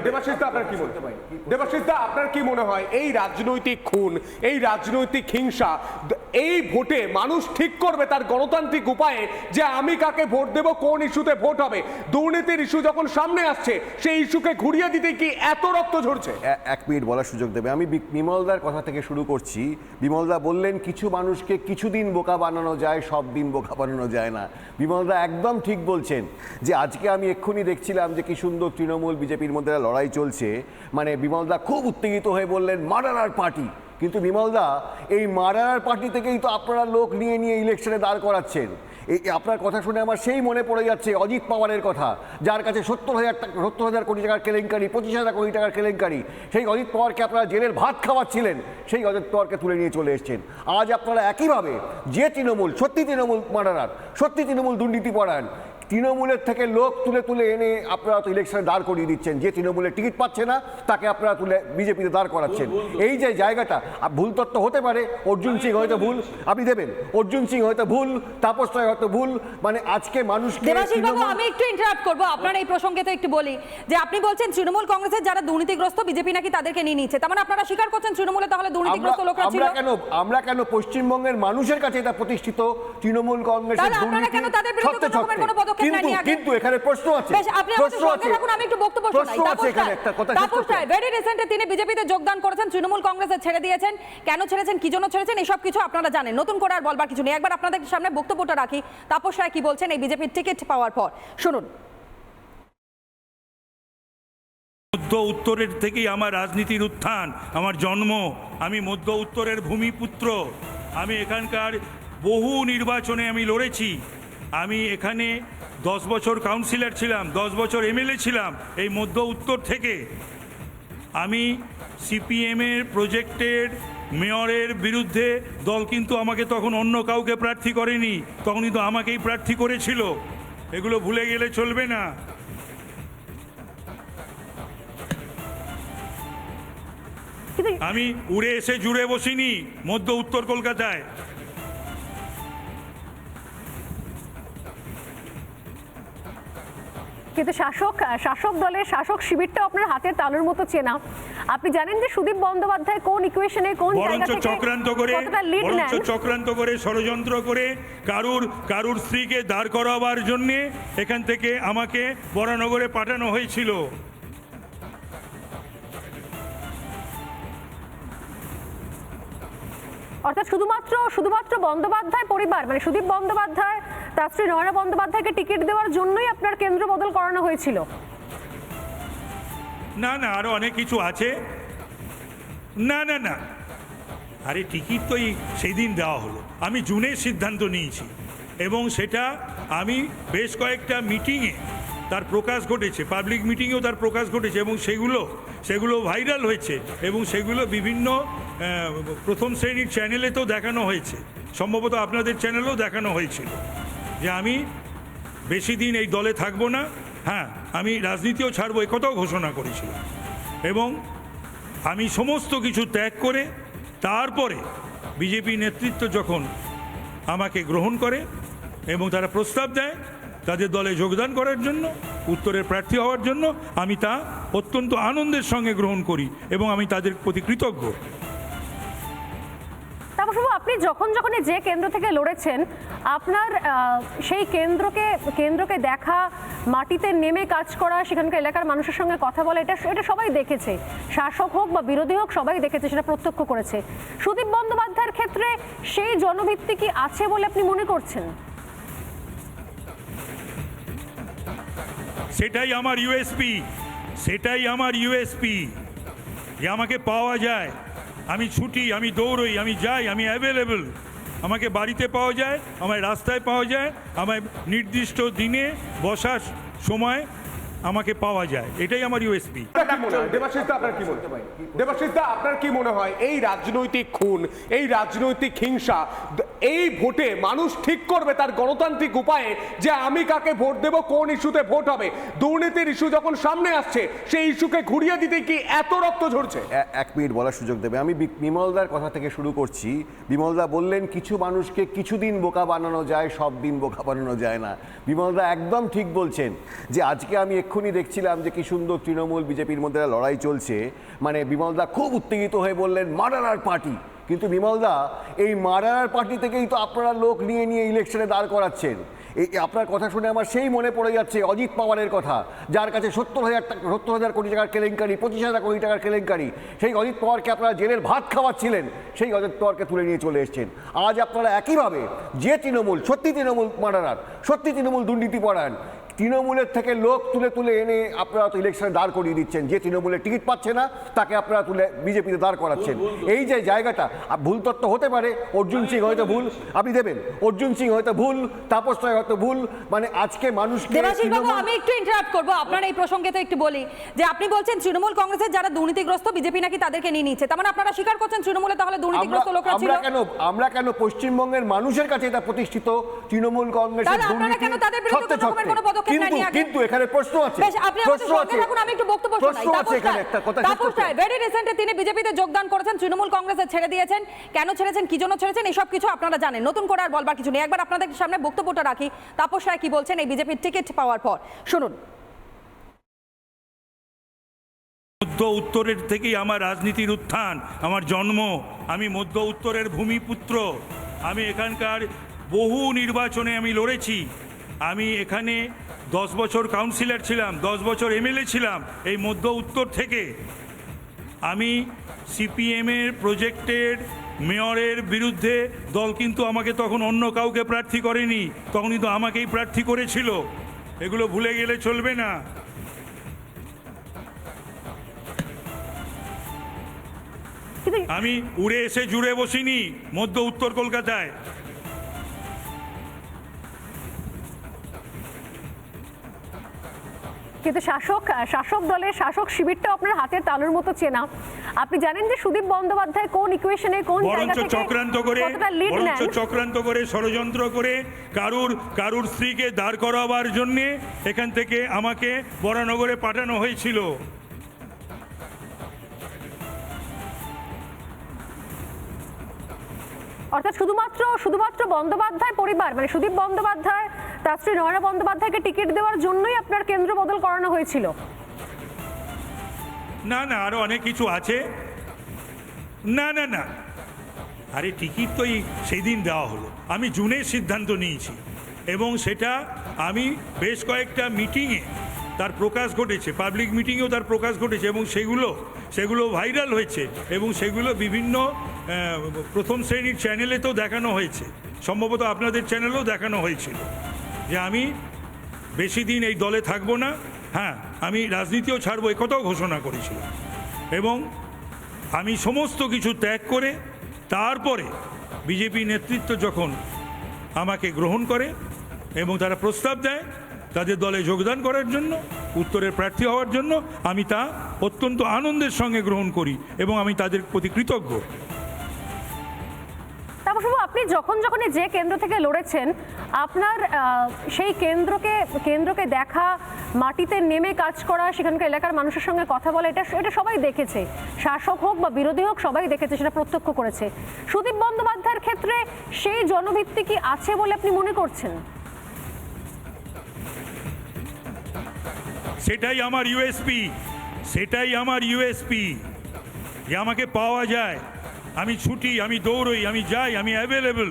হয়। দেবাশিস দা, আপনার কি মনে হয়? আপনার কি মনে হয়? এই রাজনৈতিক খুন, এই রাজনৈতিক হিংসা এই ভোটে মানুষ ঠিক করবে তার গণতান্ত্রিক উপায়ে যে আমি কাকে ভোট দেব, কোন ইস্যুতে ভোট হবে। দুর্নীতির ইস্যু যখন সামনে আসছে, সেই ইস্যুকে ঘুরিয়ে দিতে কি এত রক্ত ঝরছে? এক মিনিট বলার সুযোগ দেবে। আমি বিমলদার কথা থেকে শুরু করছি। বিমলদা বললেন, কিছু মানুষকে কিছুদিন বোকা বানানো যায়, সব দিন বোকা বানানো যায় না। বিমলদা একদম ঠিক বলছেন যে, আজকে আমি এক্ষুনি দেখছিলাম যে, কি সুন্দর তৃণমূল, বিজেপির মধ্যে লড়াই চলছে। মানে বিমলদা খুব উত্তেজিত হয়ে বললেন মার্ডারার পার্টি কিন্তু বিমলদা, এই মারার পার্টি থেকেই তো আপনারা লোক নিয়ে নিয়ে ইলেকশনে দাঁড় করাচ্ছেন। এই আপনার কথা শুনে আমার সেই মনে পড়ে যাচ্ছে অজিত পাওয়ারের কথা, যার কাছে সত্তর হাজার টাকা, সত্তর হাজার কোটি টাকার কেলেঙ্কারি, পঁচিশ হাজার কোটি টাকার কেলেঙ্কারি, সেই অজিত পাওয়ারকে আপনারা জেলের ভাত খাওয়াচ্ছিলেন, সেই অজিত পাওয়ারকে তুলে নিয়ে চলে এসেছেন। আজ আপনারা একইভাবে যে তৃণমূল, সত্যি তৃণমূল মারার, সত্যি তৃণমূল দুর্নীতি পড়ান তৃণমূলের থেকে লোক তুলে তুলে এনে আপনারা তো ইলেকশনে দাঁড় করিয়ে দিচ্ছেন। যে তৃণমূলের টিকিট পাচ্ছে না তাকে আপনারা তুলে বিজেপিতে দাঁড় করাচ্ছেন। এই যে জায়গাটা ভুল তত্ত্ব হতে পারে অর্জুন সিং হয়তো ভুল আপনি দেবেন। অর্জুন সিং হয়তো ভুল তাপস রায় হয়তো ভুল মানে আজকে তৃণমূল- আমি একটু ইন্টারাপ্ট করব। আপনার এই প্রসঙ্গে তো একটু বলি যে আপনি বলছেন তৃণমূল কংগ্রেসের যারা দুর্নীতিগ্রস্ত বিজেপি নাকি তাদেরকে নিয়ে নিচ্ছে। তার মানে আপনারা স্বীকার করছেন তৃণমূলে তাহলে দুর্নীতিগ্রস্ত লোকরা ছিল? আমরা কেন আমরা কেন পশ্চিমবঙ্গের মানুষের কাছে এটা প্রতিষ্ঠিত? তৃণমূল কংগ্রেসের দুর্নীতি কেন তাদের বিরুদ্ধে সত্ত্বে কোনো রকমের সত্ত্বে। কোনো পদক্ষেপ কিন্তু কিন্তু এখানে প্রশ্ন আছে। বেশ আপনি আমাদের সঙ্গে থাকুন আমি একটু বক্তব্য শোনাই। তাপস এখানে একটা কথা তাপস রায় ভেরি রিসেন্টলি তিনি বিজেপিতে যোগদান করেছেন তৃণমূল কংগ্রেসে ছেড়ে দিয়েছেন। কেন ছেড়েছেন কি জন্য ছেড়েছেন এসব কিছু আপনারা জানেন। নতুন করে আর বলবার কিছু নেই। একবার আপনাদের সামনে বক্তব্যটা রাখি। তাপস রায় কি বলছেন এই বিজেপির টিকিট পাওয়ার পর। শুনুন। মধ্য উত্তরের থেকেই আমার রাজনীতির উত্থান আমার জন্ম। আমি মধ্য উত্তরের ভূমিপুত্র। আমি এখানকার বহু নির্বাচনে আমি লড়েছি। আমি এখানে দশ বছর কাউন্সিলর ছিলাম দশ বছর এমএলএ ছিলাম এই মধ্য উত্তর থেকে আমি সিপিএমের প্রজেক্টের মেয়রের বিরুদ্ধে দল কিন্তু আমাকে তখন অন্য কাউকে প্রার্থী করেনি তখন কিন্তু আমাকেই প্রার্থী করেছিল। এগুলো ভুলে গেলে চলবে না। আমি উড়ে এসে জুড়ে বসিনি মধ্য উত্তর কলকাতায়। কিন্তু শাসক শাসক দলের শাসক শিবিরটা আপনার হাতের তালুর মতো চেনা। আপনি জানেন যে সুদীপ বন্দ্যোপাধ্যায় কোন ইকুয়েশনে কোন জায়গা থেকে চক্রান্ত করে বরঞ্চ চক্রান্ত করে ষড়যন্ত্র করে কারুর কারুর স্ত্রীকে দাঁড় করাবার জন্যে এখান থেকে আমাকে বরানগরে পাঠানো হয়েছিল। অর্থাৎ শুধুমাত্র শুধুমাত্র বন্দ্যোপাধ্যায় পরিবার মানে সুদীপ বন্দ্যোপাধ্যায়, তার স্ত্রী নয়না বন্দ্যোপাধ্যায়কে টিকিট দেওয়ার জন্যই আপনার কেন্দ্র বদল করানো হয়েছিল? না না, আরও অনেক কিছু আছে। না না না। আরে, টিকিট তো সেই দিন দেওয়া হলো। আমি জুনের সিদ্ধান্ত নিয়েছি। এবং সেটা আমি বেশ কয়েকটা মিটিংয়ে তার প্রকাশ ঘটেছে, পাবলিক মিটিংয়েও তার প্রকাশ ঘটেছে, এবং সেগুলো সেগুলো ভাইরাল হয়েছে এবং সেগুলো বিভিন্ন প্রথম শ্রেণির চ্যানেলে তো দেখানো হয়েছে। সম্ভবত আপনাদের চ্যানেলেও দেখানো হয়েছিল যে আমি বেশি দিন এই দলে থাকব না হ্যাঁ আমি রাজনীতিও ছাড়বো, এ কথাও ঘোষণা করেছিলাম। এবং আমি সমস্ত কিছু ত্যাগ করে তারপরে বিজেপি নেতৃত্ব যখন আমাকে গ্রহণ করে এবং তারা প্রস্তাব দেয় তাদের দলে যোগদান করার জন্য, উত্তরের প্রার্থী হওয়ার জন্য আমি তা অত্যন্ত আনন্দের সঙ্গে গ্রহণ করি এবং আমি তাদের প্রতি কৃতজ্ঞ। আপনি যখন যখন যে কেন্দ্র থেকে লড়েছেন, আপনার সেই কেন্দ্রকে কেন্দ্রকে দেখা, মাটিতে নেমে কাজ করা, সেখানকার এলাকার মানুষের সঙ্গে কথা বলা, এটা এটা সবাই দেখেছে। শাসক হোক বা বিরোধী হোক, সবাই দেখেছে, সেটা প্রত্যক্ষ করেছে। সুদীপ বন্দ্যোপাধ্যায়ের ক্ষেত্রে সেই জনভিত্তি কি আছে বলে আপনি মনে করছেন? সেটাই আমার ইউএসপি সেটাই আমার ইউএসপি যে আমাকে পাওয়া যায়। আমি ছুটি, আমি দৌড়ই, আমি যাই, আমি অ্যাভেলেবল আমাকে বাড়িতে পাওয়া যায়, আমায় রাস্তায় পাওয়া যায়, আমায় নির্দিষ্ট দিনে বসার সময় আমাকে পাওয়া যায়। এটাই আমার ইউএসপি আপনার কি মনে হয়? দেবাশিস দা, আপনার কি দেবাশিস আপনার কি মনে হয়? এই রাজনৈতিক খুন, এই রাজনৈতিক হিংসা এই ভোটে মানুষ ঠিক করবে তার গণতান্ত্রিক উপায়ে যে আমি কাকে ভোট দেব, কোন ইস্যুতে ভোট হবে। দুর্নীতির ইস্যু যখন সামনে আসছে, সেই ইস্যুকে ঘুরিয়ে দিতে কি এত রক্ত ঝরছে? এক মিনিট বলার সুযোগ দেবে। আমি বিমলদার কথা থেকে শুরু করছি। বিমলদা বললেন, কিছু মানুষকে কিছুদিন বোকা বানানো যায়, সব দিন বোকা বানানো যায় না। বিমলদা একদম ঠিক বলছেন যে, আজকে আমি এক্ষুনি দেখছিলাম যে, কি সুন্দর তৃণমূল, বিজেপির মধ্যে লড়াই চলছে। মানে বিমলদা খুব উত্তেজিত হয়ে বললেন মার্ডারার পার্টি কিন্তু বিমলদা, এই মার্ডারার পার্টি থেকেই তো আপনারা লোক নিয়ে নিয়ে ইলেকশনে দাঁড় করাচ্ছেন। এই আপনার কথা শুনে আমার সেই মনে পড়ে যাচ্ছে অজিত পাওয়ারের কথা, যার কাছে সত্তর হাজার টাকা সত্তর হাজার কোটি টাকার কেলেঙ্কারি, পঁচিশ হাজার কোটি টাকার কেলেঙ্কারি, সেই অজিত পাওয়ারকে আপনারা জেলের ভাত খাওয়াচ্ছিলেন, সেই অজিত পাওয়ারকে তুলে নিয়ে চলে এসেছেন। আজ আপনারা একইভাবে যে তৃণমূল, সত্যি তৃণমূল মারানার সত্যি তৃণমূল দুর্নীতি পড়ান তৃণমূলের থেকে লোক তুলে তুলে এনে আপনারা তো ইলেকশনে দাঁড় করিয়ে দিচ্ছেন। যে তৃণমূলের টিকিট পাচ্ছে না তাকে আপনারা তুলে বিজেপিতে দাঁড় করাচ্ছেন। এই যে জায়গাটা ভুল তত্ত্ব হতে পারে অর্জুন সিং হয়তো ভুল আপনি দেবেন। অর্জুন সিং হয়তো ভুল তাপস রায় হয়তো ভুল মানে আজকে তৃণমূল- আমি একটু ইন্টারাপ্ট করব। আপনার এই প্রসঙ্গে তো একটু বলি যে আপনি বলছেন তৃণমূল কংগ্রেসের যারা দুর্নীতিগ্রস্ত বিজেপি নাকি তাদেরকে নিয়ে নিচ্ছে। তার মানে আপনারা স্বীকার করছেন তৃণমূলে তাহলে দুর্নীতিগ্রস্ত লোকরা ছিল? আমরা কেন আমরা কেন পশ্চিমবঙ্গের মানুষের কাছে এটা প্রতিষ্ঠিত তৃণমূল কংগ্রেসের দুর্নীতি সত্ত্বে। কোনো পদক্ষেপ কিন্তু কিন্তু এখানে প্রশ্ন আছে। বেশ আপনি আমাদের সঙ্গে থাকুন আমি একটু বক্তব্য প্রশ্ন শোনাই। আছে এখানে একটা কথা তাপস রায় ভেরি রিসেন্টলি তিনি বিজেপিতে যোগদান করেছেন তৃণমূল কংগ্রেসে ছেড়ে দিয়েছেন। কেন ছেড়েছেন কি জন্য ছেড়েছেন এইসব কিছু আপনারা জানেন। নতুন করে আর বলবার কিছু নেই। একবার আপনাদের সামনে বক্তব্যটা রাখি। তাপস রায় কি বলছেন এই বিজেপির টিকিট পাওয়ার পর। শুনুন। মধ্য উত্তরের থেকেই আমার রাজনীতির উত্থান আমার জন্ম। আমি মধ্য উত্তরের ভূমিপুত্র। আমি এখানকার বহু নির্বাচনে আমি লড়েছি। আমি এখানে দশ বছর কাউন্সিলর ছিলাম, দশ বছর এমএলএ ছিলাম, এই মধ্য উত্তর থেকে। আমি সিপিএমের প্রজেক্টের মেয়রের বিরুদ্ধে দল কিন্তু আমাকে তখন অন্য কাউকে প্রার্থী করেনি তখন কিন্তু আমাকেই প্রার্থী করেছিল। এগুলো ভুলে গেলে চলবে না। আমি উড়ে এসে জুড়ে বসিনি মধ্য উত্তর কলকাতায়। কিন্তু শাসক শাসক দলের শাসক শিবিরটা আপনার হাতের তালুর মতো চেনা। আপনি জানেন যে সুদীপ বন্দ্যোপাধ্যায় কোন ইকুয়েশনে কোন জায়গা থেকে চক্রান্ত করে বরঞ্চ চক্রান্ত করে ষড়যন্ত্র করে কারুর কারুর স্ত্রীকে দাঁড় করাবার জন্যে এখান থেকে আমাকে বরানগরে পাঠানো হয়েছিল। অর্থাৎ শুধুমাত্র শুধুমাত্র বন্দ্যোপাধ্যায় পরিবার মানে সুদীপ বন্দ্যোপাধ্যায় স্ত্রী নয়না বন্দ্যোপাধ্যায়কে টিকিট দেওয়ার জন্যই আপনার কেন্দ্র বদল করানো হয়েছিল। না না, আরও অনেক কিছু আছে। না না না। আরে, টিকিট তো সেই দিন দেওয়া হলো। আমি জুনে সিদ্ধান্ত নিয়েছি। এবং সেটা আমি বেশ কয়েকটা মিটিংয়ে তার প্রকাশ ঘটেছে, পাবলিক মিটিংয়েও তার প্রকাশ ঘটেছে, এবং সেগুলো সেগুলো ভাইরাল হয়েছে, এবং সেগুলো বিভিন্ন প্রথম শ্রেণির চ্যানেলে তো দেখানো হয়েছে। সম্ভবত আপনাদের চ্যানেলেও দেখানো হয়েছিল। যে আমি বেশি দিন এই দলে থাকব না হ্যাঁ আমি রাজনীতিও ছাড়বো, এ কথাও ঘোষণা করেছিলাম এবং আমি সমস্ত কিছু ত্যাগ করে তারপরে বিজেপি নেতৃত্ব যখন আমাকে গ্রহণ করে এবং তারা প্রস্তাব দেয় তাদের দলে যোগদান করার জন্য, উত্তরের প্রার্থী হওয়ার জন্য, আমি তা অত্যন্ত আনন্দের সঙ্গে গ্রহণ করি এবং আমি তাদের প্রতি কৃতজ্ঞ। তারপর আপনি যখন যখন যে কেন্দ্র থেকে লড়েছেন, আপনার সেই কেন্দ্রকে কেন্দ্রকে দেখা, মাটিতে নেমে কাজ করা, সেখানকার এলাকার মানুষের সঙ্গে কথা বলা, এটা এটা সবাই দেখেছে। শাসক হোক বা বিরোধী হোক, সবাই দেখেছে, সেটা প্রত্যক্ষ করেছে। সুদীপ বন্দ্যোপাধ্যায়ের ক্ষেত্রে সেই জনভিত্তি কি আছে বলে আপনি মনে করছেন? সেটাই আমার ইউএসপি সেটাই আমার ইউএসপি যে আমাকে পাওয়া যায়। আমি ছুটি, আমি দৌড়ই, আমি যাই, আমি অ্যাভেলেবেল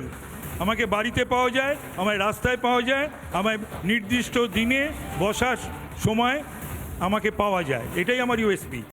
আমাকে বাড়িতে পাওয়া যায়, আমায় রাস্তায় পাওয়া যায়, আমায় নির্দিষ্ট দিনে বসার সময় আমাকে পাওয়া যায়। এটাই আমার ইউএসপি